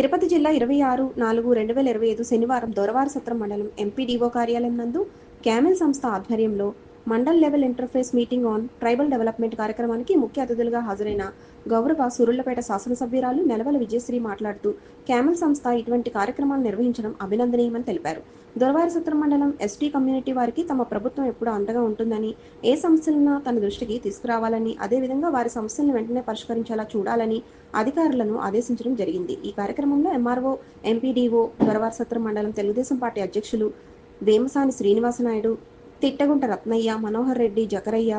తిరుపతి జిల్లా ఇరవై ఆరు నాలుగు రెండు వేల ఇరవై ఐదు శనివారం దొరవారసత్రం మండలం ఎంపీడీఓ కార్యాలయం నందు క్యామెల్ సంస్థ ఆధ్వర్యంలో mandal level interface meeting on tribal development కార్యక్రమానికి ముఖ్య అతిథులుగా హాజరైన గౌరవ సూరుళ్ళపేట శాసనసభ్యురాలు నెలవల విజయశ్రీ మాట్లాడుతూ క్యామెల్ సంస్థ ఇటువంటి కార్యక్రమాలు నిర్వహించడం అభినందనీయమని తెలిపారు. దొరవారసత్రం మండలం ఎస్టీ కమ్యూనిటీ వారికి తమ ప్రభుత్వం ఎప్పుడూ అండగా ఉంటుందని ఏ సమస్యలను తన దృష్టికి తీసుకురావాలని అదేవిధంగా వారి సమస్యలను వెంటనే పరిష్కరించేలా చూడాలని అధికారులను ఆదేశించడం జరిగింది. ఈ కార్యక్రమంలో ఎంఆర్ఓ ఎంపీడీఓ దొరవారసత్రం మండలం తెలుగుదేశం పార్టీ అధ్యక్షులు వేమసాని శ్రీనివాసనాయుడు తిట్టగుంట రత్నయ్య మనోహర్ రెడ్డి జకరయ్య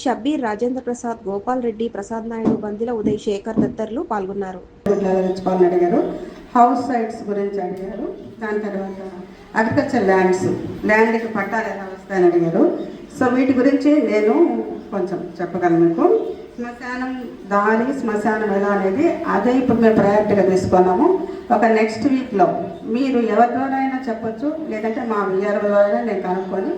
షబ్బీర్ రాజేంద్ర ప్రసాద్ గోపాల్ రెడ్డి ప్రసాద్ నాయుడు బందిల ఉదయ్ శేఖర్ తదితరులు పాల్గొన్నారు. అడిగారు హౌస్ సైట్స్ గురించి అడిగారు. దాని తర్వాత అగ్రికల్చర్ ల్యాండ్స్ ల్యాండ్కి పట్టాలు ఎలా వస్తాయని అడిగారు. సో వీటి గురించి నేను కొంచెం చెప్పగలను మీకు. శ్మశానం దారి శ్మశానం ఎలా అనేది అదే ఇప్పుడు మేము ప్రయారిటీగా తీసుకున్నాము. ఒక నెక్స్ట్ వీక్లో మీరు ఎవరి ద్వారా అయినా చెప్పొచ్చు లేదంటే మా విఆర్ ద్వారా నేను కనుక్కొని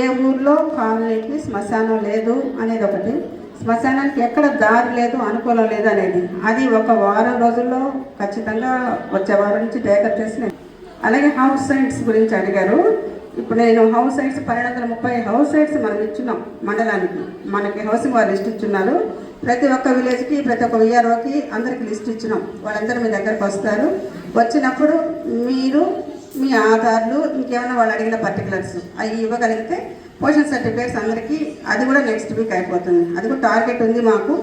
ఏ ఊర్లో కాలనీకి శ్మశానం లేదు అనేది ఒకటి శ్మశానానికి ఎక్కడ దారి లేదు అనుకూలం లేదు అనేది. అది ఒక వారం రోజుల్లో ఖచ్చితంగా వచ్చే వారం నుంచి టేకప్ చేసి అలాగే హౌస్ సైట్స్ గురించి అడిగారు. ఇప్పుడు నేను హౌస్ సైట్స్ పన్నెండు వందల ముప్పై హౌస్ సైట్స్ మనం ఇచ్చున్నాం మండలానికి. మనకి హౌసింగ్ వారు లిస్ట్ ఇచ్చున్నారు. ప్రతి ఒక్క విలేజ్కి ప్రతి ఒక్క విఆర్ఓకి అందరికి లిస్ట్ ఇచ్చినాం వాళ్ళందరూ మీ దగ్గరకు వస్తారు. వచ్చినప్పుడు మీరు మీ ఆధార్లు ఇంకేమైనా వాళ్ళు అడిగిన పర్టికులర్స్ అవి ఇవ్వగలిగితే పోషన్ సర్టిఫికేట్స్ అందరికీ అది కూడా నెక్స్ట్ వీక్ అయిపోతుంది. అది కూడా టార్గెట్ ఉంది మాకు.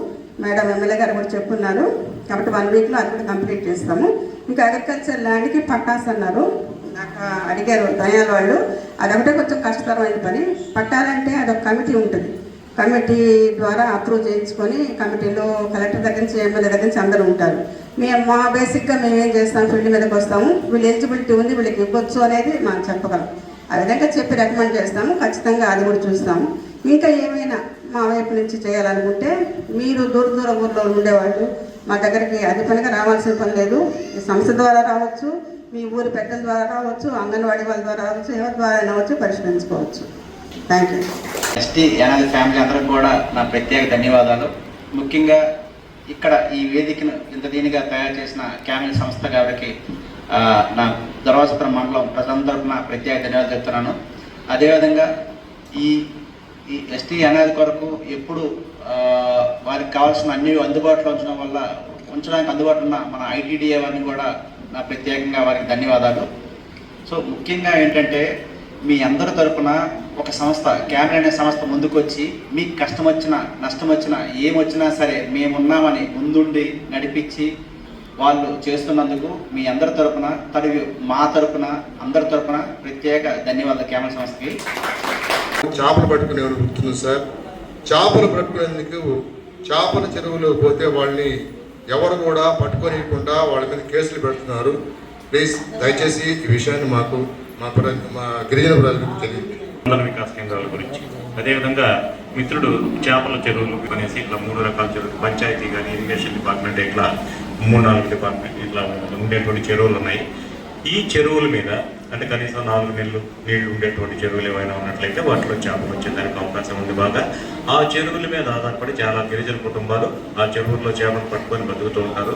మేడం ఎమ్మెల్యే గారు కూడా చెప్పున్నారు కాబట్టి వన్ వీక్లో అది కూడా కంప్లీట్ చేస్తాము. ఇంకా అగ్రికల్చర్ ల్యాండ్కి పట్టాస్ అన్నారు. నాకు అడిగారు దయాల వాళ్ళు. అదొకటే కొంచెం కష్టతరమైన పని. పట్టాలంటే అదొక కమిటీ ఉంటుంది. కమిటీ ద్వారా అప్రూవ్ చేయించుకొని కమిటీలో కలెక్టర్ దగ్గర నుంచి ఎమ్మెల్యే దగ్గర నుంచి అందరూ ఉంటారు. మేము మా బేసిక్గా మేము ఏం చేస్తాం ఫీల్డ్ మీదకి వస్తాము. వీళ్ళు ఎలిజిబిలిటీ ఉంది వీళ్ళకి ఇవ్వచ్చు అనేది మనం చెప్పగలం. ఆ విధంగా చెప్పి రికమెండ్ చేస్తాము. ఖచ్చితంగా అది కూడా చూస్తాము. ఇంకా ఏమైనా మా వైపు నుంచి చేయాలనుకుంటే మీరు దూర దూర ఊర్లో ఉండేవాళ్ళు మా దగ్గరికి అది పనిగా రావాల్సిన పని లేదు. ఈ సంస్థ ద్వారా రావచ్చు మీ ఊరి పెద్దల ద్వారా రావచ్చు అంగన్వాడీ వాళ్ళ ద్వారా రావచ్చు ఎవరి ద్వారా రావచ్చు పరిష్కరించుకోవచ్చు. Thank you ST Yanadi family అందరికి కూడా నా ప్రత్యేక ధన్యవాదాలు. ముఖ్యంగా ఇక్కడ ఈ వేదికను ఇంత దీనిగా తయారు చేసిన క్యామిల్ సంస్థ గారికి నా దర్వాసపురం మండలం ప్రజలందరూ నా ప్రత్యేక ధన్యవాదాలు చెప్తున్నాను. అదేవిధంగా ఈ ఈ ఎస్టీ అనాది కొరకు ఎప్పుడు వారికి కావాల్సిన అన్ని అందుబాటులో ఉంచడం వల్ల ఉంచడానికి అందుబాటులో ఉన్న మన ఐటీడీఏ వారిని కూడా నా ప్రత్యేకంగా వారికి ధన్యవాదాలు. సో ముఖ్యంగా ఏంటంటే మీ అందరి తరఫున ఒక సంస్థ క్యామెరా అనే సంస్థ ముందుకొచ్చి మీకు కష్టం వచ్చినా నష్టం వచ్చినా ఏమొచ్చినా సరే మేమున్నామని ముందుండి నడిపించి వాళ్ళు చేస్తున్నందుకు మీ అందరి తరపున తరిగి మా తరపున అందరి తరపున ప్రత్యేక ధన్యవాదాలు కెమెరా సంస్థకి. చేపలు పట్టుకునేవారు గుర్తుంది సార్. చేపలు పట్టుకునేందుకు చేపల చెరువులో పోతే వాళ్ళని ఎవరు కూడా పట్టుకోనియకుండా వాళ్ళ మీద కేసులు పెడుతున్నారు. ప్లీజ్ దయచేసి ఈ విషయాన్ని మాకు మా ప్ర మా గిరిజన ప్రజలకు తెలియదు మండల వికాస కేంద్రాల గురించి. అదేవిధంగా మిత్రుడు చేపల చెరువులు అనేసి ఇట్లా మూడు రకాల చెరువులు పంచాయతీ కానీ ఇరిగేషన్ డిపార్ట్మెంట్ ఇట్లా మూడు నాలుగు డిపార్ట్మెంట్ ఇట్లా ఉండేటువంటి చెరువులు ఉన్నాయి. ఈ చెరువుల మీద అంటే కనీసం నాలుగు నెలలు నీళ్ళు ఉండేటువంటి చెరువులు ఏమైనా ఉన్నట్లయితే వాటిలో చేపలు వచ్చేదానికి అవకాశం ఉంది బాగా. ఆ చెరువుల మీద ఆధారపడి చాలా గిరిజన కుటుంబాలు ఆ చెరువుల్లో చేపలు పట్టుకొని బతుకుతూ ఉంటారు.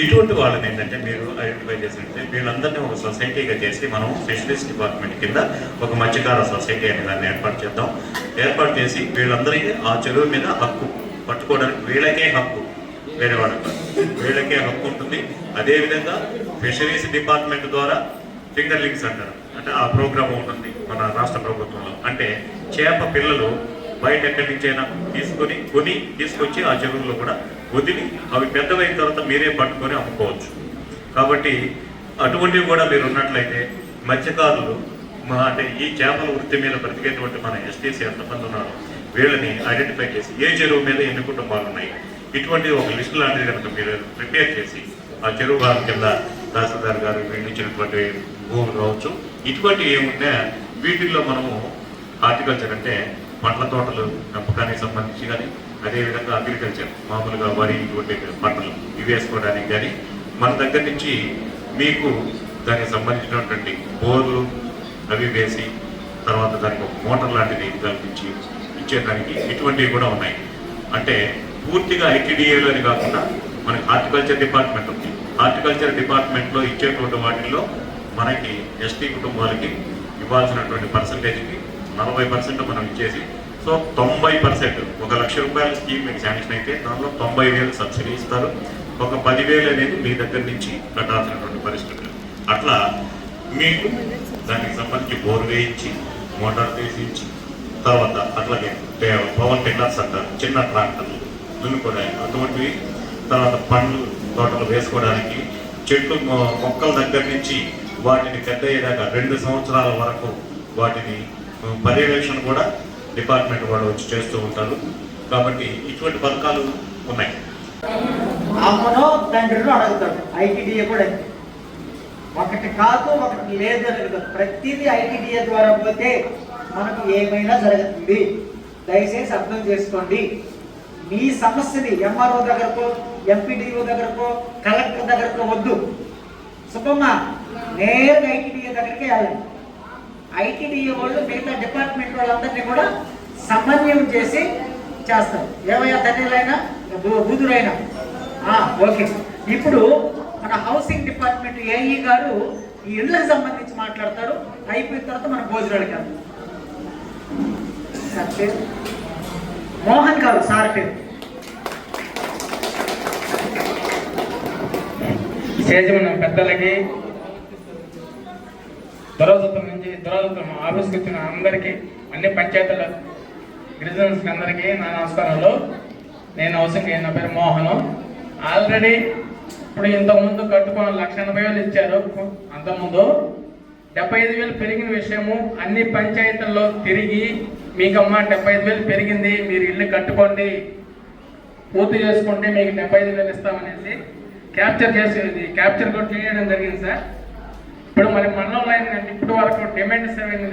ఇటువంటి వాళ్ళని ఏంటంటే మీరు ఐడెంటిఫై చేసినట్టే వీళ్ళందరినీ ఒక సొసైటీగా చేసి మనం స్పెషలిస్ట్ డిపార్ట్మెంట్ కింద ఒక మత్స్యకార సొసైటీ అనే దాన్ని ఏర్పాటు చేద్దాం. ఏర్పాటు చేసి వీళ్ళందరికీ ఆ చెరువు మీద హక్కు పట్టుకోవడానికి వీళ్ళకే హక్కు వేరే వాళ్ళకి వీళ్ళకే హక్కు ఉంటుంది. అదేవిధంగా ఫిషరీస్ డిపార్ట్మెంట్ ద్వారా ఫింగర్ లింక్స్ అంటారు. అంటే ఆ ప్రోగ్రామ్ ఉంటుంది మన రాష్ట్ర ప్రభుత్వంలో. అంటే చేప పిల్లలు బయట ఎక్కడి నుంచైనా తీసుకొని కొని తీసుకొచ్చి ఆ చెరువుల్లో కూడా వదిలి అవి పెద్దవైన తర్వాత మీరే పట్టుకొని అమ్ముకోవచ్చు. కాబట్టి అటువంటివి కూడా మీరు ఉన్నట్లయితే మత్స్యకారులు మా అంటే ఈ చేపల వృత్తి మీద బ్రతికేటువంటి మన ఎస్టీసీ ఎంతమంది ఉన్నారు వీళ్ళని ఐడెంటిఫై చేసి ఏ చెరువు మీద ఎన్ని కుటుంబాలు ఉన్నాయి ఇటువంటి ఒక లిస్ట్ లాంటిది కనుక మీరు ప్రిపేర్ చేసి ఆ చెరువు గారి కింద తహసీల్దార్ గారు వీళ్ళు ఇచ్చినటువంటి భూములు కావచ్చు. ఇటువంటి ఏమున్నా వీటిల్లో మనము హార్టికల్చర్ అంటే పండ్ల తోటలు పెంపకానికి సంబంధించి కానీ అదేవిధంగా అగ్రికల్చర్ మామూలుగా వరి ఇటువంటి పంటలు ఇవి వేసుకోవడానికి కానీ మన దగ్గర నుంచి మీకు దానికి సంబంధించినటువంటి బోర్లు అవి వేసి తర్వాత దానికి ఒక మోటార్ లాంటిది కల్పించి ఇచ్చేదానికి ఇటువంటివి కూడా ఉన్నాయి. అంటే పూర్తిగా ఐటీడీఏలోని కాకుండా మనకి హార్టికల్చర్ డిపార్ట్మెంట్ ఉంది. హార్టికల్చర్ డిపార్ట్మెంట్లో ఇచ్చేటువంటి వాటిల్లో మనకి ఎస్టీ కుటుంబాలకి ఇవ్వాల్సినటువంటి పర్సంటేజ్కి నలభై పర్సెంట్ మనం ఇచ్చేసి సో తొంభై పర్సెంట్ ఒక లక్ష రూపాయల స్కీమ్ మీకు శాంక్షన్ అయితే దానిలో తొంభై వేలు సబ్సిడీ ఇస్తారు. ఒక పదివేలు అనేది మీ దగ్గర నుంచి కట్టాల్సినటువంటి పరిస్థితులు. అట్లా మీకు దానికి సంబంధించి బోర్ వేయించి మోటార్ వేసించి తర్వాత అట్లాగే పే- పవన్ అంటారు చిన్న ట్రాక్టర్లు దున్నుకోవడానికి అటువంటివి తర్వాత పండ్లు తోటలు వేసుకోవడానికి చెట్లు మొక్కల దగ్గర నుంచి వాటిని పెద్ద అయ్యేదాకా రెండు సంవత్సరాల వరకు వాటిని పర్యవేక్షణ కూడా డిపార్ట్మెంట్ వాళ్ళు వచ్చి చేస్తూ ఉంటారు. కాబట్టి ఇటువంటి పథకాలు ఉన్నాయి. అమ్మనో తండ్రినో అడుగుతాడు. ఐటీడీఏ కూడా అంతే. ఒకటి కాదు ఒకటి లేదు అడుగుతాడు. ప్రతిదీ ఐటీడీఏ ద్వారా పోతే మనకు ఏమైనా జరుగుతుంది. దయచేసి అర్థం చేసుకోండి. మీ సమస్యని ఎంఆర్ఓ దగ్గరకో ఎంపీడీఓ దగ్గరకో కలెక్టర్ దగ్గరకో వద్దు. సుబ్బమ్మ నేరుగా ఐటీడీఏ దగ్గరికి వెళ్ళండి. ఐటీడీఏ వాళ్ళు మిగతా డిపార్ట్మెంట్ వాళ్ళందరినీ కూడా సమన్వయం చేసి చేస్తారు. ఏమయ్యా తండ్రిలైనా బూదురైనా ఓకే. ఇప్పుడు మన హౌసింగ్ డిపార్ట్మెంట్ ఏఈ గారు ఈ ఇళ్ళకి సంబంధించి మాట్లాడతారు. అయిపోయిన తర్వాత మన భోజనాలకి వెళ్తాం సార్ పేరు? మోహన్ గారు సార్ పేరు. స్టేజ్ పెద్దలకి దురదృష్టం నుంచి దురదృష్టం. ఆఫీస్కి వచ్చిన అందరికీ అన్ని పంచాయతీల గిరిజన్స్ అందరికీ నా నమస్కారాలు. నేను అవసరంగా నా పేరు మోహను. ఆల్రెడీ ఇప్పుడు ఇంతకుముందు కట్టుకున్న లక్ష ఎనభై వేలు ఇచ్చారు. అంతకుముందు డెబ్బై ఐదు వేలు పెరిగిన విషయము అన్ని పంచాయతీల్లో తిరిగి మీకమ్మ డెబ్బై ఐదు వేలు పెరిగింది మీరు ఇల్లు కట్టుకోండి పూర్తి చేసుకుంటే మీకు డెబ్బై ఐదు వేలు ఇస్తామనేసి క్యాప్చర్ చేసి క్యాప్చర్ కూడా చేయడం జరిగింది సార్. ఇప్పుడు మరి మనలో ఏంటంటే ఇప్పుడు వరకు డిమాండ్స్ ఏమైంది